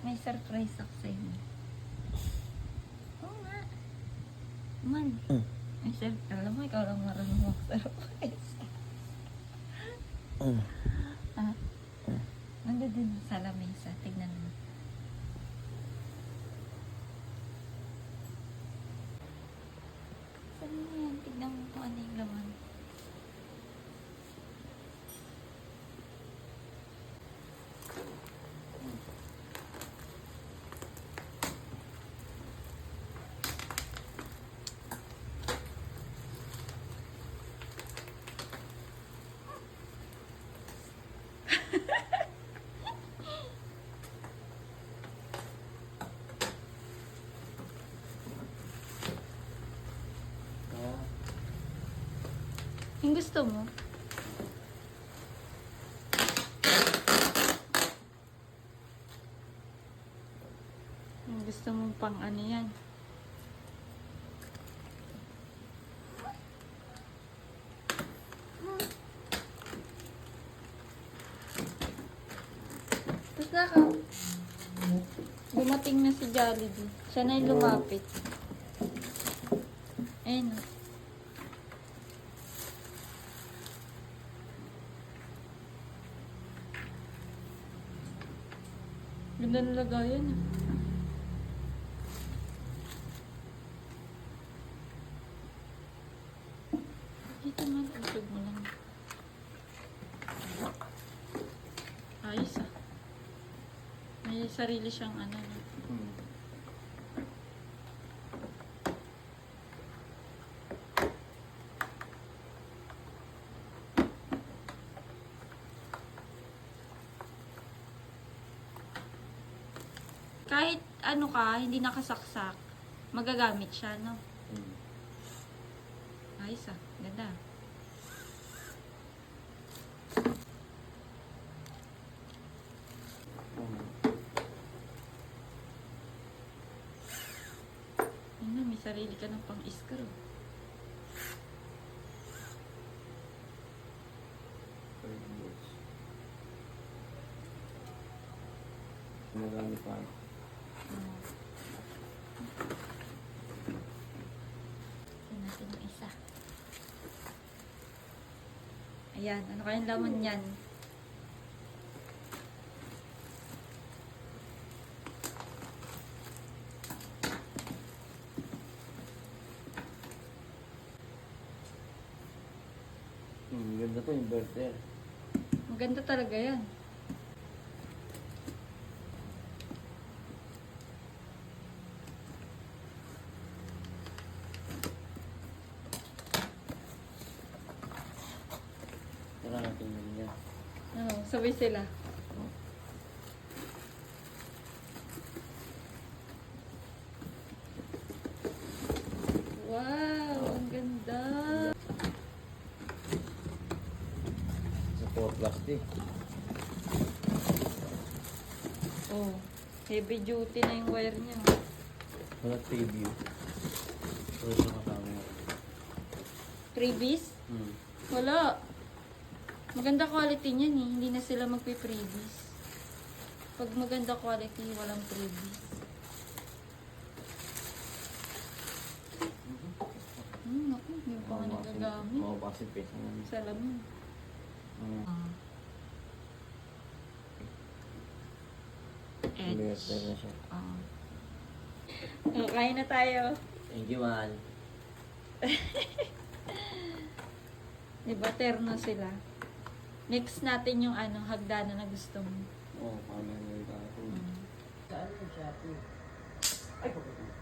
May surprise ako sa inyo. Oo nga. Man. Mm. May sur- Alam mo, ikaw lang marunong mag-surprise. Mm. ah. Nandun din sa lamesa. Tignan mo. Saan mo yan? Tignan mo kung ano yung laman. Ah, Yung gusto mo? Yung gusto mo pang ano yan? Basta ka. Dumating na si Jollibee. Siya na yung lumapit. Ayun. Ganda ng lagayan. Dito man, usog mo lang. Ayos ah. May sarili siyang ano. no? Kahit ano ka, hindi nakasaksak, magagamit siya, no? Mm. Ayos ah, ganda. Mm. Yun na, may sarili ka ng pang-screw. Third years. Marami pa. Uh, Tignan natin yung isa. Ayan, ano kayang laman yan? Mm, ganda to, inverter. Maganda talaga yan. Tara natin yun yan. Ano, sabay sila. Wow, ang ganda. Sa 4 plastic. Oh, heavy duty na yung wire niya. Wala preview. Pero sa kasama mo. Freebies? Mm. Wala. Maganda quality niyan eh. Hindi na sila magpe-freebies. Pag maganda quality, walang freebies. Hmm, ako, hindi pa nga nagagamit. Oo, kasi pesa namin. Salamin. Mm. Ah. Edge. Ah. Oh, kain na tayo. Thank you, man. Diba, terno sila. Next natin yung ano, hagdanan na gusto mo. Oo, oh, paano yung tayo. Mm. Saan yung Shopee? Ay, pagkakita.